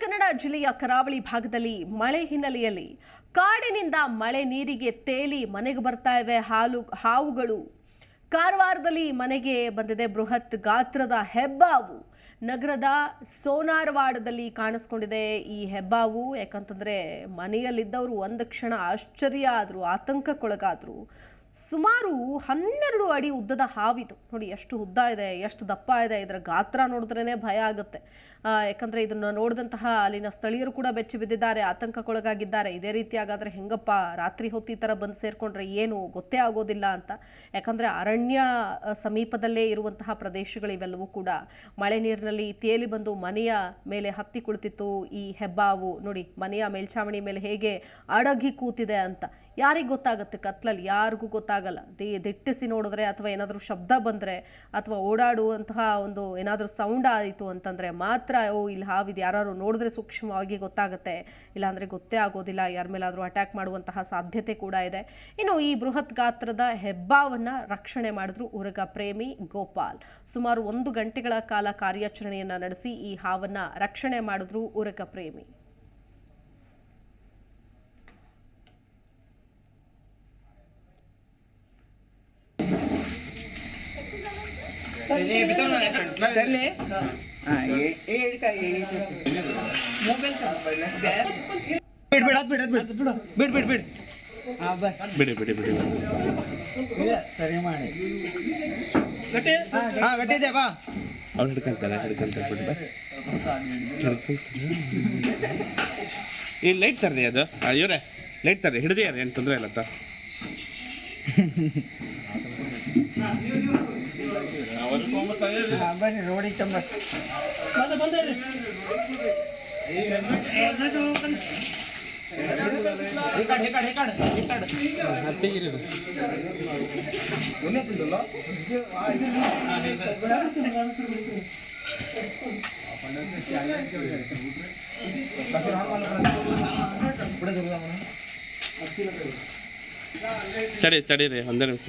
ಕನ್ನಡ ಜಿಲ್ಲೆಯ ಕರಾವಳಿ ಭಾಗದಲ್ಲಿ ಮಳೆ ಹಿನ್ನೆಲೆಯಲ್ಲಿ ಕಾಡಿನಿಂದ ಮಳೆ ನೀರಿಗೆ ತೇಲಿ ಮನೆಗೆ ಬರ್ತಾ ಇವೆ. ಹಾಲು, ಹಾವುಗಳು ಕಾರವಾರದಲ್ಲಿ ಮನೆಗೆ ಬಂದಿದೆ. ಬೃಹತ್ ಗಾತ್ರದ ಹೆಬ್ಬಾವು ನಗರದ ಸೋನಾರವಾಡದಲ್ಲಿ ಕಾಣಿಸ್ಕೊಂಡಿದೆ. ಈ ಹೆಬ್ಬಾವು ಯಾಕಂತಂದ್ರೆ ಮನೆಯಲ್ಲಿದ್ದವರು ಒಂದು ಕ್ಷಣ ಆಶ್ಚರ್ಯ ಆದರು, ಆತಂಕಕ್ಕೊಳಗಾದರು ಸುಮಾರು ಹನ್ನೆರಡು ಅಡಿ ಉದ್ದದ ಹಾವಿದು. ನೋಡಿ, ಎಷ್ಟು ಉದ್ದ ಇದೆ, ಎಷ್ಟು ದಪ್ಪ ಇದೆ, ಇದರ ಗಾತ್ರ ನೋಡಿದ್ರೇ ಭಯ ಆಗುತ್ತೆ. ಯಾಕಂದರೆ ಇದನ್ನು ನೋಡಿದಂತಹ ಅಲ್ಲಿನ ಸ್ಥಳೀಯರು ಕೂಡ ಬೆಚ್ಚಿ ಬಿದ್ದಿದ್ದಾರೆ, ಆತಂಕಕ್ಕೊಳಗಾಗಿದ್ದಾರೆ. ಇದೇ ರೀತಿ ಹಾಗಾದ್ರೆ ಹೆಂಗಪ್ಪ, ರಾತ್ರಿ ಹೊತ್ತು ಈ ಥರ ಬಂದು ಸೇರಿಕೊಂಡ್ರೆ ಏನು? ಗೊತ್ತೇ ಆಗೋದಿಲ್ಲ ಅಂತ. ಯಾಕಂದರೆ ಅರಣ್ಯ ಸಮೀಪದಲ್ಲೇ ಇರುವಂತಹ ಪ್ರದೇಶಗಳು ಇವೆಲ್ಲವೂ ಕೂಡ ಮಳೆ ನೀರಿನಲ್ಲಿ ತೇಲಿ ಬಂದು ಮನೆಯ ಮೇಲೆ ಹತ್ತಿ ಕುಳಿತಿತ್ತು ಈ ಹೆಬ್ಬಾವು. ನೋಡಿ, ಮನೆಯ ಮೇಲ್ಛಾವಣಿ ಮೇಲೆ ಹೇಗೆ ಅಡಗಿ ಕೂತಿದೆ ಅಂತ. ಯಾರಿಗೆ ಗೊತ್ತಾಗುತ್ತೆ ಕತ್ಲಲ್ಲಿ? ಯಾರಿಗೂ ಗೊತ್ತಾಗಲ್ಲ. ದಿ, ದಿಟ್ಟಿಸಿ ನೋಡಿದ್ರೆ ಅಥವಾ ಏನಾದರೂ ಶಬ್ದ ಬಂದರೆ ಅಥವಾ ಓಡಾಡುವಂತಹ ಒಂದು ಏನಾದರೂ ಸೌಂಡ್ ಆಯಿತು ಅಂತಂದರೆ ಮಾತ್ರ, ಓ, ಇಲ್ಲಿ ಹಾವಿದು ಯಾರು ನೋಡಿದ್ರೆ ಸೂಕ್ಷ್ಮವಾಗಿ ಗೊತ್ತಾಗುತ್ತೆ. ಇಲ್ಲಾಂದರೆ ಗೊತ್ತೇ ಆಗೋದಿಲ್ಲ, ಯಾರ ಮೇಲಾದರೂ ಅಟ್ಯಾಕ್ ಮಾಡುವಂತಹ ಸಾಧ್ಯತೆ ಕೂಡ ಇದೆ. ಇನ್ನು ಈ ಬೃಹತ್ ಗಾತ್ರದ ಹೆಬ್ಬಾವನ್ನು ರಕ್ಷಣೆ ಮಾಡಿದ್ರು ಉರಗ ಪ್ರೇಮಿ ಗೋಪಾಲ್. ಸುಮಾರು ಒಂದು ಗಂಟೆಗಳ ಕಾಲ ಕಾರ್ಯಾಚರಣೆಯನ್ನು ನಡೆಸಿ ಈ ಹಾವನ್ನು ರಕ್ಷಣೆ ಮಾಡಿದ್ರು ಉರಗ ಪ್ರೇಮಿ. ತರ್ಲೆ. ಬಿಡ್ ಬಿಡ್ ಅದ್ ಬಿಡ್ ಅದ್ ಬಿಡ್. ಬಿಡ್. ಬಿಡ್ ಬಿಡ್ ಹಾ ಬಾ. ಬಿಡಿ ಬಿಡಿ ಬಿಡಿ. ಇಲ್ಲ, ಸರಿ ಮಾಡಿ. ಹಾ ಗಟ್ಟಿ ಇದೆ ಬಾ. ಅವ್ರು ಹಿಡ್ಕೊಂತಾರೆ ಹಿಡ್ಕೊಂತಾರೆ ಬಿಡಿ ಬಾ. ಈ ಲೈಟ್ ತರ್ರಿ ಅದು. ಇವರೇ ಲೈಟ್ ತರ್ರಿ. ಹಿಡ್ದಿಯಾರ ಏನು ತೊಂದರೆ ಇಲ್ಲ ತ ಬರ್ರಿ ರೋಡಿಗೆ ತಂಬ? ತಡಿ ತಡೀರಿ ಒಂದೇ ನಿಮಿಷ